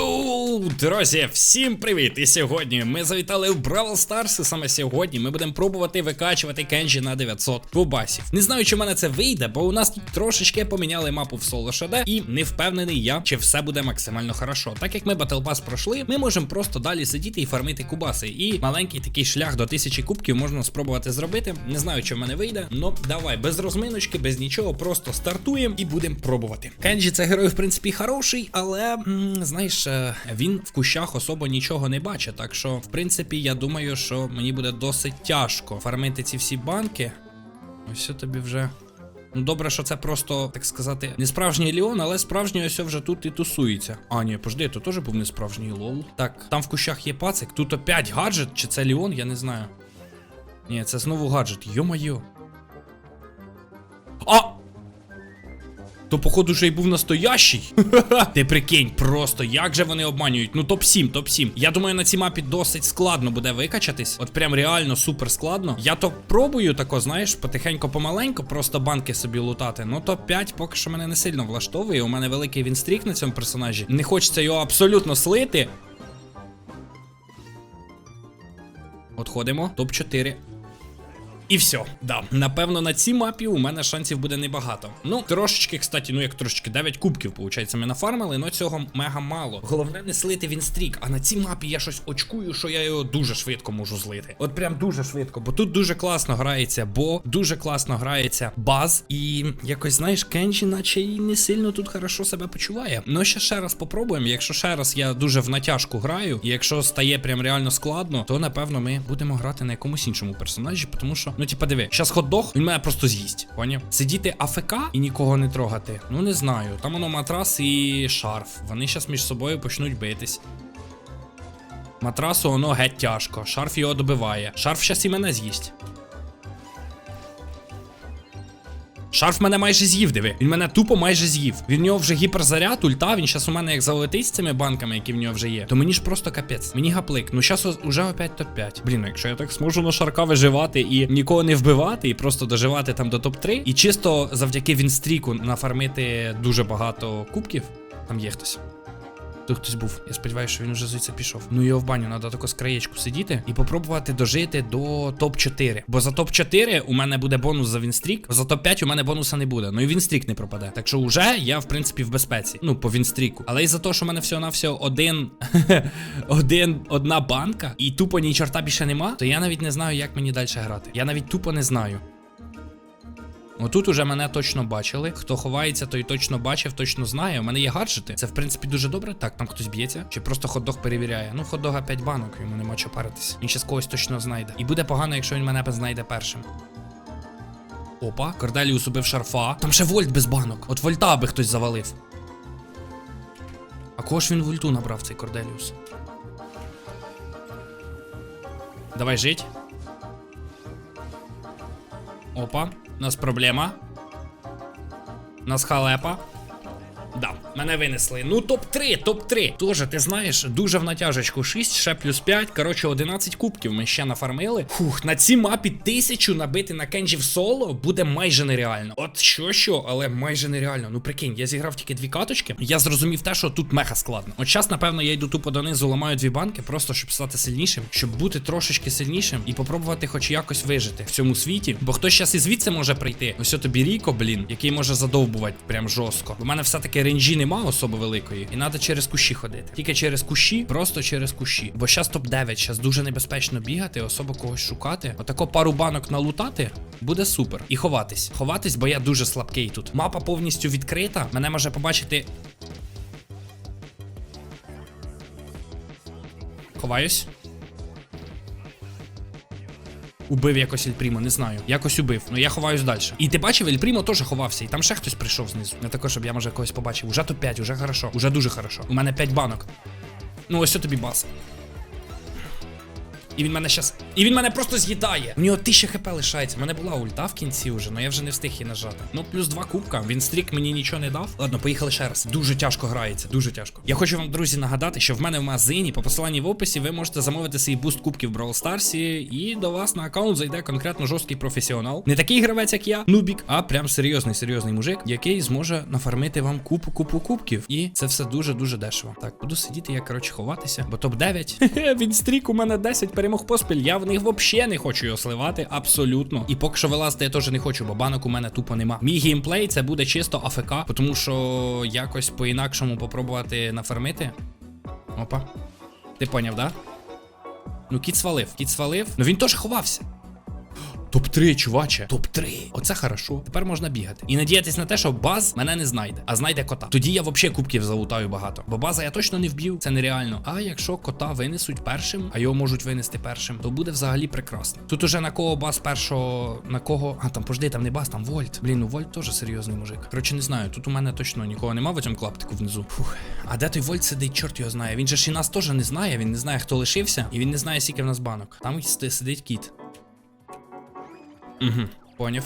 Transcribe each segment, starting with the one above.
Йоу, друзі, всім привіт! І сьогодні ми завітали в Бравл Старс. І саме сьогодні ми будемо пробувати викачувати кенджі на 900 кубасів. Не знаю, чи в мене це вийде, бо у нас тут трошечки поміняли мапу в соло ШД, і не впевнений я, чи все буде максимально хорошо. Так як ми Pass пройшли, ми можемо просто далі сидіти і фармити кубаси. І маленький такий шлях до 1000 кубків можна спробувати зробити. Не знаю, чи в мене вийде. Ну давай, без розминочки, без нічого, просто стартуємо і будемо пробувати. Кенджі це герой, в принципі, хороший, але м, знаєш, е, він в кущах особо нічого не бачить. Так що, в принципі, я думаю, що мені буде досить тяжко фармити ці всі банки. Ось тобі вже. Ну, добре, що це просто, так сказати, не справжній Ліон, але справжній ось вже тут і тусується. А, ні, пожди, то теж був не справжній лол. Так, там в кущах є пацик, тут опять гаджет, чи це Ліон, я не знаю. Ні, це знову гаджет, йо-моє. А! То, походу, вже й був настоящий. Ти прикинь, просто як же вони обманюють. Ну, топ-7, топ-7. Я думаю, на цій мапі досить складно буде викачатись. От прям реально супер складно. Я то пробую тако, знаєш, потихеньку помаленьку, просто банки собі лутати. Ну, топ-5 поки що мене не сильно влаштовує. У мене великий вінстрік на цьому персонажі. Не хочеться його абсолютно слити. Отходимо. Топ-4. І все, да. Напевно, на цій мапі у мене шансів буде небагато. Ну, трошечки, кстати, ну як трошечки, 9 кубків, виходить, ми нафармили, але цього мега мало. Головне не слити він стрік, а на цій мапі я щось очкую, що я його дуже швидко можу злити. От прям дуже швидко, бо тут дуже класно грається, бо дуже класно грається баз. І якось, знаєш, Кенджі, наче і не сильно тут хорошо себе почуває. Ну, ще ще раз попробуємо. Якщо ще раз я дуже в натяжку граю, і якщо стає прям реально складно, то напевно ми будемо грати на якомусь іншому персонажі, тому що. Ну, типа, диви, щас хот-дог, він мене просто з'їсть. Поняв? Сидіти АФК і нікого не трогати. Ну не знаю. Там воно матрас і шарф. Вони щас між собою почнуть битись. Матрасу воно геть тяжко. Шарф його добиває. Шарф щас і мене з'їсть. Шарф мене майже з'їв, диви. Він мене тупо майже з'їв. Він в нього вже гіперзаряд, ульта, він щас у мене як залетить з цими банками, які в нього вже є. То мені ж просто капець. Мені гаплик. Ну щас уже опять топ-5. Блін, ну якщо я так зможу на шарка виживати і нікого не вбивати, і просто доживати там до топ-3, і чисто завдяки вінстріку нафармити дуже багато кубків. Там є хтось. Тут хтось був. Я сподіваюся, що він вже звідси пішов. Ну його в баню треба тако з краєчку сидіти і попробувати дожити до топ-4. Бо за топ-4 у мене буде бонус за Вінстрік, за топ-5 у мене бонуса не буде. Ну і Вінстрік не пропаде. Так що вже я, в принципі, в безпеці. Ну, по Вінстріку. Але і за те, що в мене всього-навсього один. один одна банка, і тупо ні чорта більше нема, то я навіть не знаю, як мені далі грати. Я навіть тупо не знаю. Отут уже мене точно бачили. Хто ховається, той точно бачив, точно знає. У мене є гаджети. Це в принципі дуже добре. Так, там хтось б'ється. Чи просто хот-дог перевіряє. Ну, хот-дога 5 банок, йому нема чого паритись. Він ще з когось точно знайде. І буде погано, якщо він мене знайде першим. Опа, Корделіус убив шарфа. Там ще вольт без банок. От вольта би хтось завалив. А кого ж він вольту набрав, цей Корделіус? Давай жить. Опа, у нас проблема. У нас халепа. Мене винесли. Ну, топ-3, топ-3. Тоже, ти знаєш, дуже в натяжечку 6, ще плюс 5. Коротше, 11 кубків ми ще нафармили. Фух, на цій мапі тисячу набити на кенджі в соло буде майже нереально. От що, що, але майже нереально. Ну прикинь, я зіграв тільки дві каточки. Я зрозумів те, що тут меха складно. От зараз, напевно, я йду тупо донизу, ламаю дві банки, просто щоб стати сильнішим, щоб бути трошечки сильнішим і попробувати хоч якось вижити в цьому світі. Бо хтось зараз і звідси може прийти. Ось тобі Ріко, блін, який може задовбувати прям жорстко. У мене все-таки ренджі нема особо великої, і треба через кущі ходити. Тільки через кущі, просто через кущі. Бо зараз топ-9, зараз дуже небезпечно бігати, особо когось шукати. Отако пару банок налутати буде супер. І ховатись. Ховатись, бо я дуже слабкий тут. Мапа повністю відкрита. Мене може побачити. Ховаюсь. Убив якось Ельпрімо, не знаю. Якось убив. Ну я ховаюсь далі. І ти бачив, Ельпрімо теж ховався, і там ще хтось прийшов знизу. Не також, щоб я може когось побачив. Уже топ 5, уже хорошо. Уже дуже хорошо. У мене 5 банок. Ну, ось що тобі бас. І він мене щас. І він мене просто з'їдає. У нього 1000 хп лишається. У мене була ульта в кінці вже, але я вже не встиг її нажати. Ну, плюс два кубка. Він стрік мені нічого не дав. Ладно, поїхали ще раз. Дуже тяжко грається, дуже тяжко. Я хочу вам, друзі, нагадати, що в мене в магазині по посиланні в описі ви можете замовити свій буст кубків в Brawl Stars, і до вас на аккаунт зайде конкретно жорсткий професіонал. Не такий гравець, як я, нубік, а прям серйозний, серйозний мужик, який зможе нафармити вам купу купу кубків. І це все дуже дуже дешево. Так, буду сидіти, я коротше ховатися, бо топ 9 Він стрік у мене 10 перемог поспіль. Я в них взагалі не хочу його сливати, абсолютно. І поки що вилазити я теж не хочу, бо банок у мене тупо нема. Мій геймплей це буде чисто АФК, тому що якось по-інакшому попробувати нафармити. Опа. Ти поняв, да? Ну, кіт свалив, кіт свалив. Ну він теж ховався. Топ-3, чуваче. Топ-3. Оце хорошо. Тепер можна бігати. І надіятись на те, що баз мене не знайде, а знайде кота. Тоді я взагалі кубків залутаю багато. Бо база я точно не вб'ю, це нереально. А якщо кота винесуть першим, а його можуть винести першим, то буде взагалі прекрасно. Тут уже на кого баз першого, на кого. А там пожди, там не баз, там Вольт. Блін, ну Вольт теж серйозний мужик. Коротше, не знаю. Тут у мене точно нікого нема в цьому клаптику внизу. Фух. А де той Вольт сидить, чорт його знає. Він же ж і нас теж не знає. Він не знає, хто лишився, і він не знає, скільки в нас банок. Там сидить кіт. Угу, поняв.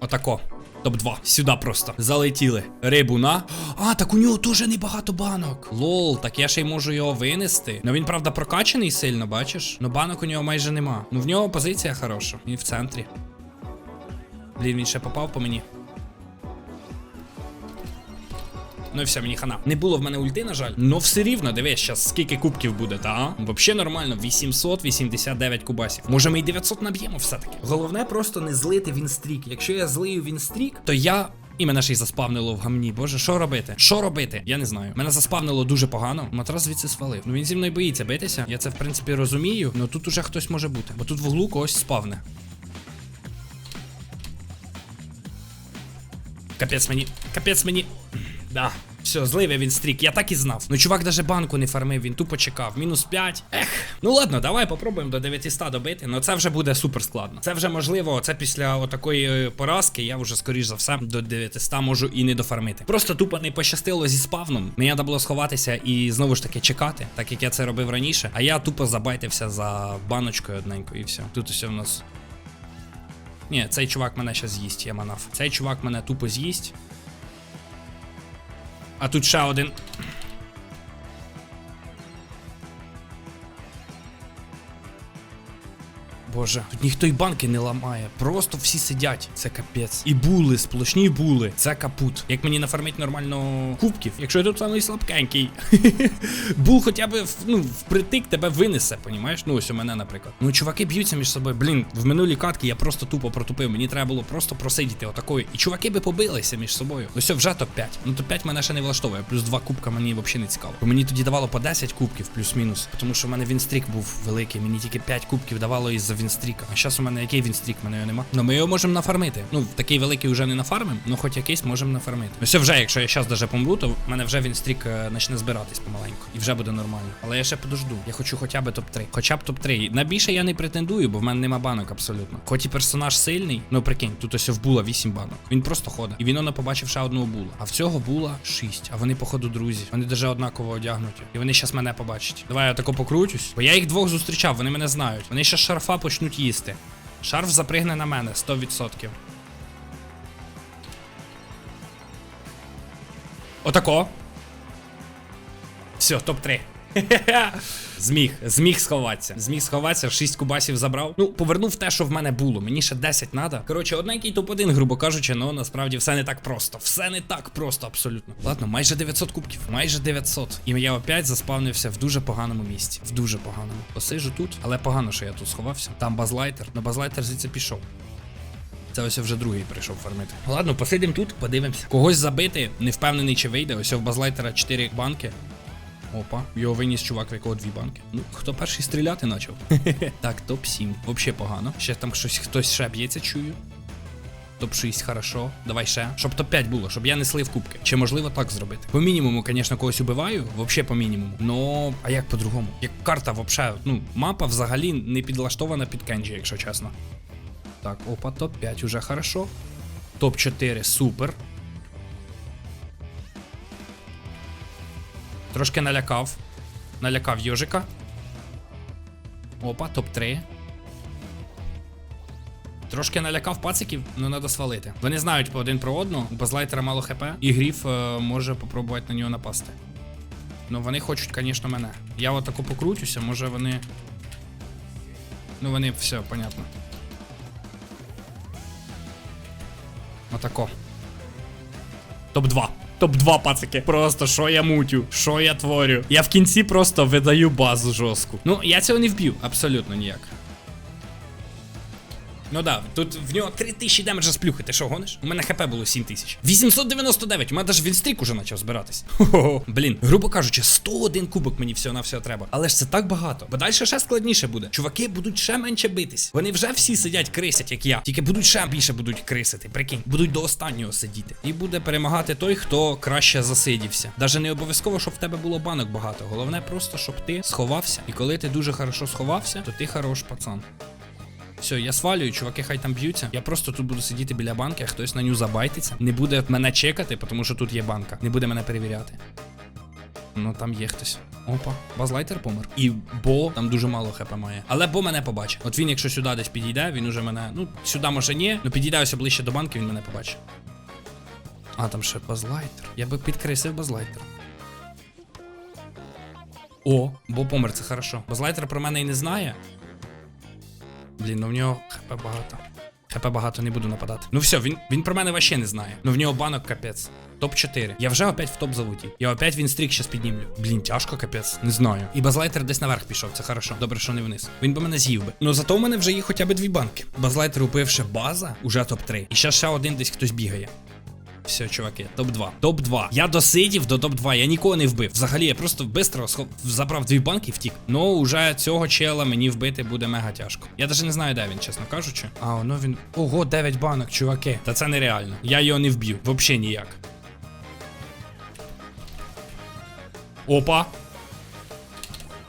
Отако. Топ-2. Сюди просто. Залетіли. Рибу на. А, так у нього теж небагато банок. Лол, так я ще й можу його винести. Ну він, правда, прокачаний сильно, бачиш? Ну банок у нього майже нема. Ну в нього позиція хороша. Він в центрі. Блін, він ще попав по мені. Ну і все, мені хана. Не було в мене ульти, на жаль. Ну все рівно, дивись, щас скільки кубків буде, та? Вообще нормально, 889 кубасів. Може ми й 900 наб'ємо все-таки. Головне просто не злити вінстрік. Якщо я злию вінстрік, то я. І мене ще й заспавнило в гамні. Боже, що робити? Що робити? Я не знаю. Мене заспавнило дуже погано. Матрас звідси свалив. Ну він зі мною боїться битися. Я це в принципі розумію. Ну тут уже хтось може бути. Бо тут в углу когось спавне. Капець мені. Капець мені. Да. Все, зливе він стрік, я так і знав. Ну, чувак даже банку не фармив, він тупо чекав. Мінус 5. Ех. Ну ладно, давай попробуємо до 900 добити. Ну це вже буде супер складно. Це вже можливо, це після отакої е, поразки, я вже, скоріш за все, до 900 можу і не дофармити. Просто тупо не пощастило зі спавном. Мені треба було сховатися і знову ж таки чекати, так як я це робив раніше. А я тупо забайтився за баночкою одненькою і все. Тут усе в нас. Ні, цей чувак мене ще з'їсть, я манав. Цей чувак мене тупо з'їсть. А тут ще один. Боже, тут ніхто й банки не ламає. Просто всі сидять. Це капець. І були, сплошні були. Це капут. Як мені нафармить нормально кубків, якщо я тут самий слабкенький. Бул хоча б ну, впритик тебе винесе, понімаєш? Ну, ось у мене, наприклад. Ну, чуваки б'ються між собою. Блін, в минулій катки я просто тупо протупив. Мені треба було просто просидіти отакою. І чуваки би побилися між собою. Ось вже топ-5. Ну, топ-5 мене ще не влаштовує. Плюс 2 кубка мені взагалі не цікаво. Бо мені тоді давало по 10 кубків, плюс-мінус. Тому що в мене вінстрік був великий. Мені тільки 5 кубків давало із-за вінстріка. А зараз у мене який вінстрік? Мене його нема. Ну ми його можемо нафармити. Ну, такий великий вже не нафармим, ну хоч якийсь можемо нафармити. Ось вже, якщо я зараз даже помру, то в мене вже вінстрік е, почне збиратись помаленьку. І вже буде нормально. Але я ще подожду. Я хочу хоча б топ-3. Хоча б топ-3. На більше я не претендую, бо в мене нема банок абсолютно. Хоч і персонаж сильний, ну прикинь, тут ось в була 8 банок. Він просто ходить. І він не побачив ще одного була. А в цього була 6. А вони, походу, друзі. Вони даже однаково одягнуті. І вони зараз мене побачать. Давай я тако покручусь. Бо я їх двох зустрічав, вони мене знають. Вони ще шарфа почнуть їсти. Шарф запригне на мене 100%. Отако. Все, топ-3. Зміг, зміг сховатися. Зміг сховатися, 6 кубасів забрав. Ну, повернув те, що в мене було. Мені ще 10 треба. Коротше, одненький топ-1, грубо кажучи, ну насправді все не так просто. Все не так просто, абсолютно. Ладно, майже 900 кубків. Майже 900. І я опять заспавнився в дуже поганому місці. В дуже поганому. Посижу тут, але погано, що я тут сховався. Там базлайтер. Но базлайтер звідси пішов. Це ось вже другий прийшов фармити. Ладно, посидимо тут, подивимося. Когось забити, не впевнений, чи вийде. Ось в базлайтера 4 банки. Опа, його виніс чувак, в якого дві банки. Ну, хто перший стріляти почав? так, топ-7. Взагалі погано. Ще там щось хтось ще б'ється, чую. Топ-6, хорошо. Давай ще. Щоб топ-5 було, щоб я не слив кубки. Чи можливо так зробити? По мінімуму, звісно, когось убиваю. Вообще по мінімуму. Ну, а як по-другому? Як карта, вообще, ну, мапа взагалі не підлаштована під Кенджі, якщо чесно. Так, опа, топ-5 уже хорошо. Топ-4, супер. Трошки налякав. Налякав йожика. Опа, топ-3. Трошки налякав пациків, ну треба свалити. Вони знають по один про одну, у базлайтера мало хп, і гріф е, може попробувати на нього напасти. Ну вони хочуть, звісно, мене. Я отако покрутюся, може вони. Ну вони все, понятно. Отако. Топ-2. Топ-2, пацики. Просто що я мутю, що я творю. Я в кінці просто видаю базу жорстку. Ну, я цього не вб'ю, абсолютно ніяк. Ну да, тут в нього 3000 демеджа з плюхи, ти що гониш? У мене хп було 7000. 899, у мене навіть вінстрік уже почав збиратись. Хо-хо. Блін, грубо кажучи, 101 кубок мені всього на все треба. Але ж це так багато. Бо далі ще складніше буде. Чуваки будуть ще менше битись. Вони вже всі сидять крисять, як я. Тільки будуть ще більше будуть крисити. Прикинь, будуть до останнього сидіти. І буде перемагати той, хто краще засидівся. Даже не обов'язково, щоб в тебе було банок багато. Головне просто, щоб ти сховався. І коли ти дуже хорошо сховався, то ти хорош пацан. Все, я свалюю, чуваки, хай там б'ються. Я просто тут буду сидіти біля банки, а хтось на ню забайтиться. Не буде мене чекати, тому що тут є банка. Не буде мене перевіряти. Ну там є хтось. Опа, базлайтер помер. І Бо там дуже мало хп має. Але Бо мене побачить. От він, якщо сюди десь підійде, він уже мене. Ну, сюди може ні, ну підійде ось ближче до банки, він мене побачить. А, там ще базлайтер. Я би підкресив базлайтер. О, Бо помер, це хорошо. Базлайтер про мене і не знає. Блін, ну в нього хп багато. ХП багато не буду нападати. Ну все, він він про мене вообще не знає. Ну в нього банок капець. Топ-4. Я вже опять в топ залетів. Я опять він стрік щас піднімлю. Блін, тяжко капець. Не знаю. І базлайтер десь наверх пішов, це хорошо. Добре, що не вниз. Він би мене з'їв би. Ну зато в мене вже є хоча б дві банки. Базлайтер упивши база, уже топ-3. І ще ще один десь хтось бігає. Все, чуваки, топ-2. Топ-2. Я досидів до топ-2, я нікого не вбив. Взагалі, я просто бистро схоп... забрав дві банки і втік. Ну, уже цього чела мені вбити буде мега тяжко. Я навіть не знаю, де він, чесно кажучи. А, ну він. Ого, 9 банок, чуваки. Та це нереально. Я його не вб'ю. Взагалі ніяк. Опа.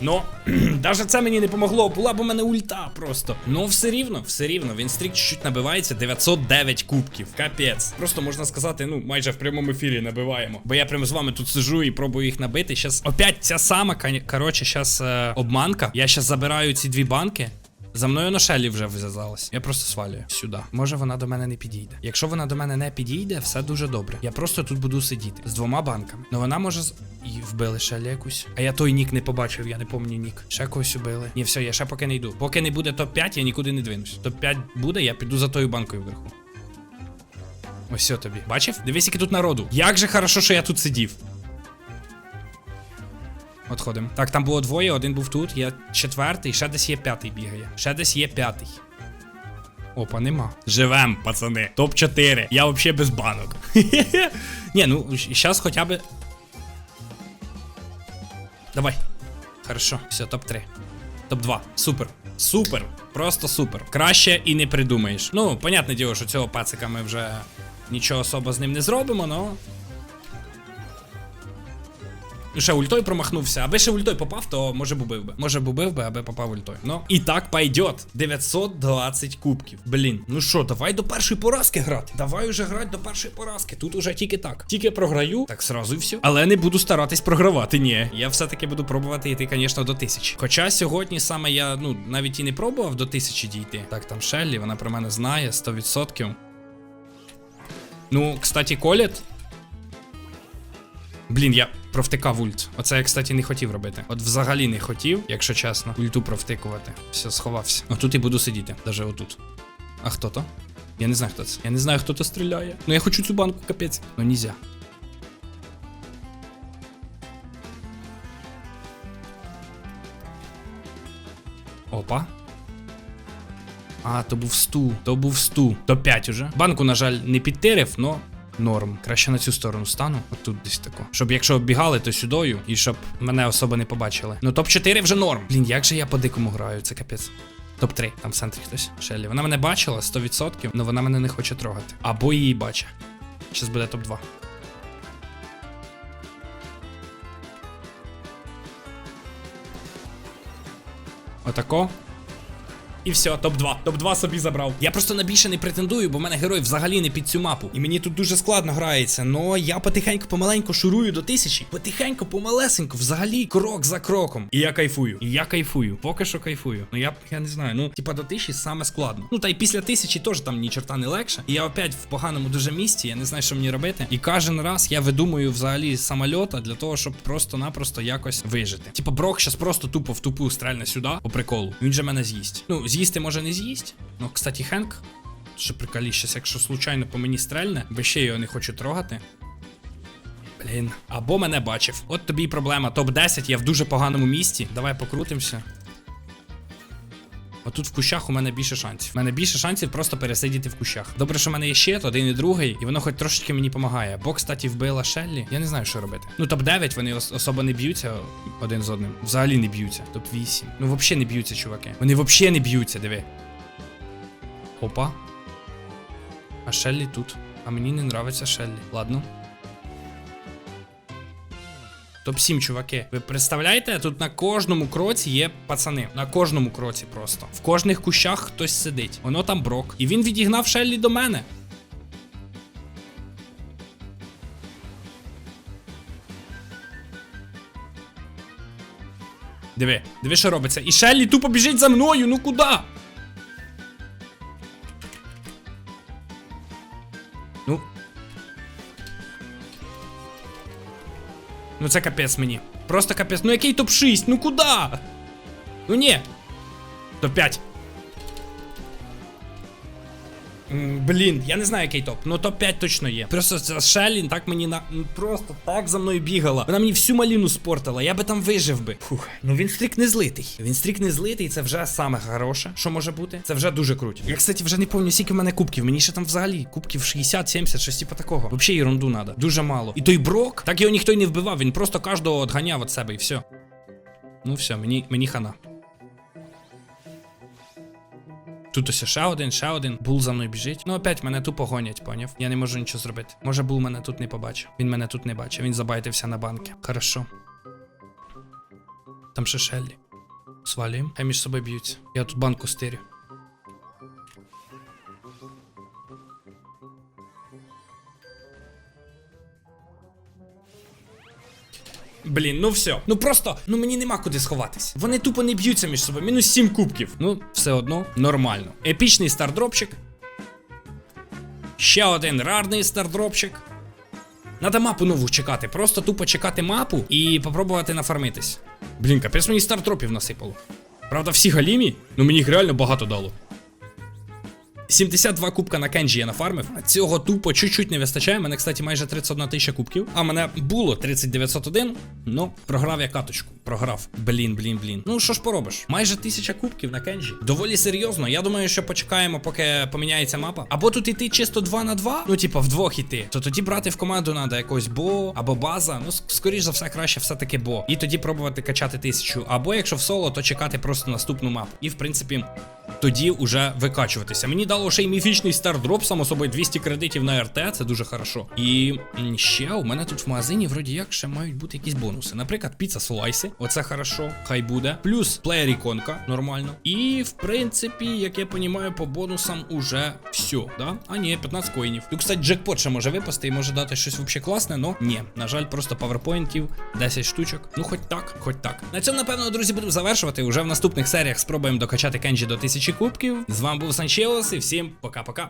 Ну, даже це мені не помогло, була б у мене ульта просто. Ну, все рівно, все рівно. Він стрік чуть-чуть набивається 909 кубків. Капець. Просто можна сказати, ну, майже в прямому ефірі набиваємо. Бо я прямо з вами тут сижу і пробую їх набити. Щас опять ця сама, коротше, зараз е, обманка. Я зараз забираю ці дві банки. За мною на шелі вже вв'язалась. Я просто свалюю сюди. Може вона до мене не підійде. Якщо вона до мене не підійде, все дуже добре. Я просто тут буду сидіти з двома банками. Ну вона може з. І вбили шелі якусь. А я той нік не побачив, я не пам'ятаю нік. Ще когось убили. Ні, все, я ще поки не йду. Поки не буде топ-5, я нікуди не двинусь. Топ-5 буде, я піду за тою банкою вверху. Ось все тобі. Бачив? Дивись, який тут народу. Як же хорошо, що я тут сидів. Отходимо. Так, там було двоє, один був тут, я четвертий, ще десь є п'ятий бігає. Ще десь є п'ятий. Опа, нема. Живем, пацани. Топ-4. Я взагалі без банок. Ні, ну, зараз хоча б. Давай. Хорошо, все, топ-3. Топ-2. Супер. Супер. Просто супер. Краще і не придумаєш. Ну, понятне діло, що цього пацика ми вже нічого особо з ним не зробимо, но. Ще ультой промахнувся. Аби ще ультой попав, то може б убив би. Може б убив би, аби попав ультой. Ну, і так пойдет. 920 кубків. Блін. Ну що, давай до першої поразки грати. Давай уже грати до першої поразки. Тут уже тільки так. Тільки програю, так сразу і все. Але не буду старатись програвати. Ні. Я все-таки буду пробувати йти, звісно, до тисячі. Хоча сьогодні саме я, ну, навіть і не пробував до тисячі дійти. Так, там Шеллі, вона про мене знає 100%. Ну, кстати, Коліт. Блін, я провтикав ульт. Оце я, кстати, не хотів робити. От взагалі не хотів, якщо чесно, ульту провтикувати. Все, сховався. Отут і буду сидіти, даже отут. А хто то? Я не знаю, хто це. Я не знаю, хто то стріляє. Ну я хочу цю банку, капець. Ну нельзя. Опа. А, то був сту, то був сту. То 5 уже. Банку, на жаль, не підтирив, но норм. Краще на цю сторону стану. Отут десь тако. Щоб якщо оббігали, то сюдою, і щоб мене особо не побачили. Ну топ-4 вже норм. Блін, як же я по дикому граю, це капець. Топ-3, там в центрі хтось. Шеллі. Вона мене бачила 100%, але вона мене не хоче трогати. Або її бачить. Щас буде топ-2. Отако. І все, топ-2. Топ-2 собі забрав. Я просто на більше не претендую, бо в мене герой взагалі не під цю мапу. І мені тут дуже складно грається. Но я потихеньку помаленьку шурую до тисячі. Потихеньку, помалесенько, взагалі, крок за кроком. І я кайфую. І я кайфую. Поки що кайфую. Ну я я не знаю. Ну, типа до тисячі саме складно. Ну та й після тисячі теж там ні чорта не легше. І я опять в поганому дуже місці, я не знаю, що мені робити. І кожен раз я видумую взагалі самольота для того, щоб просто-напросто якось вижити. Типа Брок щас просто тупо в тупу стрельне сюди по приколу. Він же мене з'їсть. Ну, з'їсти може не з'їсть. Ну, кстати, Хенк. Ще прикаліщас, якщо случайно по мені стрельне, бо ще його не хочу трогати. Блін, або мене бачив. От тобі і проблема. Топ-10, я в дуже поганому місці. Давай покрутимося. Отут в кущах у мене більше шансів. У мене більше шансів просто пересидіти в кущах. Добре, що в мене є щит, один і другий, і воно хоч трошечки мені допомагає. Бо, кстати, вбила Шеллі. Я не знаю, що робити. Ну, топ-9, вони ос- особо не б'ються один з одним. Взагалі не б'ються. Топ-8. Ну, взагалі не б'ються, чуваки. Вони взагалі не б'ються, диви. Опа. А Шеллі тут. А мені не нравиться Шеллі. Ладно. Топ-7, чуваки. Ви представляєте, тут на кожному кроці є пацани. На кожному кроці просто. В кожних кущах хтось сидить. Воно там брок. І він відігнав Шеллі до мене. Диви, диви, що робиться. І Шеллі тупо біжить за мною. Ну куди? Ну це капець мені. Просто капець. Ну який топ-6? Ну куди? Ну ні. Топ-5. Блін, я не знаю, який топ. Ну топ-5 точно є. Просто Шелін так мені на. ну, Просто так за мною бігала. Вона мені всю маліну спортила, я би там вижив би. Фух. Ну він стрік не злитий. Він стрік не злитий, це вже саме хороше, що може бути. Це вже дуже круто. Я, кстати, вже не пам'ятаю, скільки в мене кубків. Мені ще там взагалі кубків 60, 70, щось типу такого. Взагалі ерунду надо. Дуже мало. І той брок, так його ніхто й не вбивав, він просто кожного отганяв від себе і все. Ну все, мені, мені хана. Тут ось ще один, ще один. Бул за мною біжить. Ну, опять мене тупо гонять, поняв? Я не можу нічого зробити. Може, Бул мене тут не побачив. Він мене тут не бачив. Він забайтився на банки. Хорошо. Там ще Шеллі. Свалюємо. Хай між собою б'ються. Я тут банку стирю. Блін, ну все. Ну просто, ну мені нема куди сховатись. Вони тупо не б'ються між собою. Мінус 7 кубків. Ну, все одно нормально. Епічний стардропчик. Ще один рарний стардропчик. Надо мапу нову чекати. Просто тупо чекати мапу і попробувати нафармитись. Блін, капець мені стардропів насипало. Правда, всі галімі, ну мені їх реально багато дало. 72 кубка на кенджі я нафармив. Цього тупо чуть-чуть не вистачає. Мене, кстати, майже 31 тисяча кубків. А мене було 3901. Ну, програв я каточку. Програв. Блін, блін, блін. Ну що ж поробиш? Майже тисяча кубків на кенджі. Доволі серйозно. Я думаю, що почекаємо, поки поміняється мапа. Або тут іти чисто 2 на 2, ну типа вдвох іти. То тоді брати в команду треба якось бо або база. Ну, скоріш за все, краще все-таки бо. І тоді пробувати качати тисячу. Або якщо в соло, то чекати просто наступну мапу. І в принципі. Тоді уже викачуватися. Мені дало ще й міфічний стардроп, само собою 200 кредитів на РТ, це дуже хорошо. І ще у мене тут в магазині, вроді як, ще мають бути якісь бонуси. Наприклад, піца слайси, оце хорошо, хай буде. Плюс плеєр іконка, нормально. І в принципі, як я понімаю, по бонусам уже все, да? А ні, 15 коїнів. Тут, кстати, джекпот ще може випасти і може дати щось взагалі класне, но ні. На жаль, просто паверпоінтів, 10 штучок. Ну, хоч так, хоч так. На цьому, напевно, друзі, буду завершувати. Уже в наступних серіях спробуємо докачати Кенджі до 1000 кубків. З вами був Санчелос і всім пока-пока.